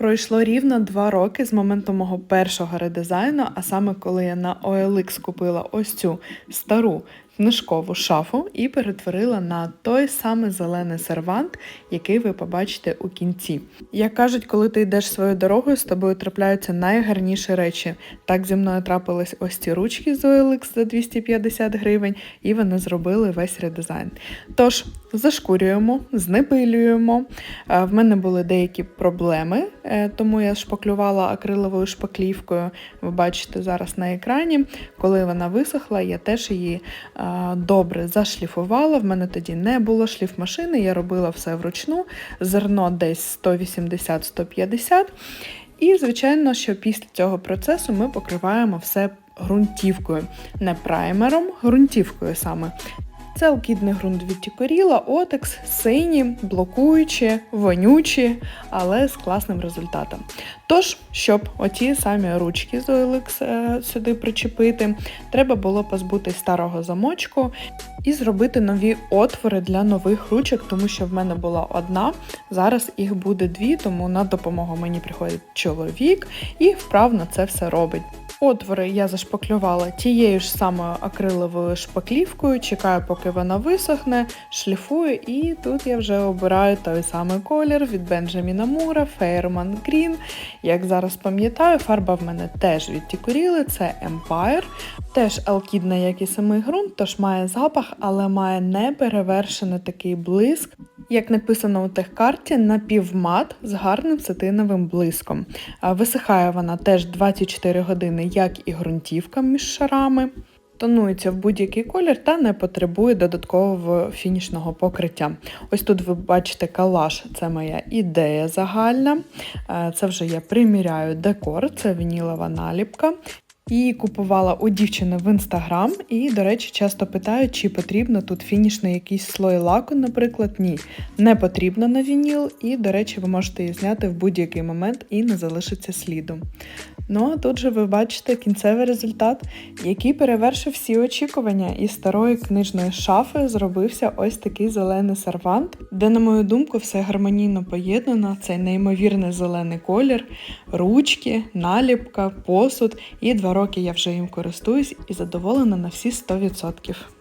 Пройшло рівно два роки з моменту мого першого редизайну, а саме коли я на OLX купила ось цю стару книжкову шафу і перетворила на той самий зелений сервант, який ви побачите у кінці. Як кажуть, коли ти йдеш своєю дорогою, з тобою трапляються найгарніші речі. Так зі мною трапились ось ці ручки з OLX за 250 гривень, і вони зробили весь редизайн. Тож, зашкурюємо, знепилюємо. Е, В мене були деякі проблеми, е, тому я шпаклювала акриловою шпаклівкою. Ви бачите зараз на екрані. Коли вона висохла, я теж її е, добре зашліфувала. В мене тоді не було шліфмашини, я робила все вручну, зерно десь 180-150. І, звичайно, що після цього процесу ми покриваємо все ґрунтівкою, не праймером, ґрунтівкою саме. Це алкідний ґрунт від Тікоріла, Отекс, сині, блокуючі, вонючі, але з класним результатом. Тож, щоб оті самі ручки з OLX е, сюди причепити, треба було позбутись старого замочку і зробити нові отвори для нових ручок, тому що в мене була одна, зараз їх буде дві, тому на допомогу мені приходить чоловік і вправно це все робить. Отвори я зашпаклювала тією ж самою акриловою шпаклівкою, чекаю, поки вона висохне, шліфую, і тут я вже обираю той самий колір від Бенджаміна Мура, Fairman Green. Як зараз пам'ятаю, фарба в мене теж від Тікуріли, це Empire. Теж алкідна, як і самий ґрунт, тож має запах, але має неперевершений такий блиск. Як написано у техкарті, напівмат з гарним сатиновим блиском. Висихає вона теж 24 години, як і ґрунтівка між шарами. Тонується в будь-який колір та не потребує додаткового фінішного покриття. Ось тут ви бачите калаш, це моя ідея загальна. Е, Це вже я приміряю декор, це вінілова наліпка. Її купувала у дівчини в інстаграм, і, до речі, часто питають, чи потрібно тут фінішний якийсь слой лаку, наприклад. Ні, не потрібно на вініл, і, до речі, ви можете її зняти в будь-який момент і не залишиться сліду. Ну а тут же ви бачите кінцевий результат, який перевершив всі очікування. Із старої книжної шафи зробився ось такий зелений сервант, де, на мою думку, все гармонійно поєднано. Цей неймовірний зелений колір, ручки, наліпка, посуд. І два роки я вже їм користуюсь і задоволена на всі 100%.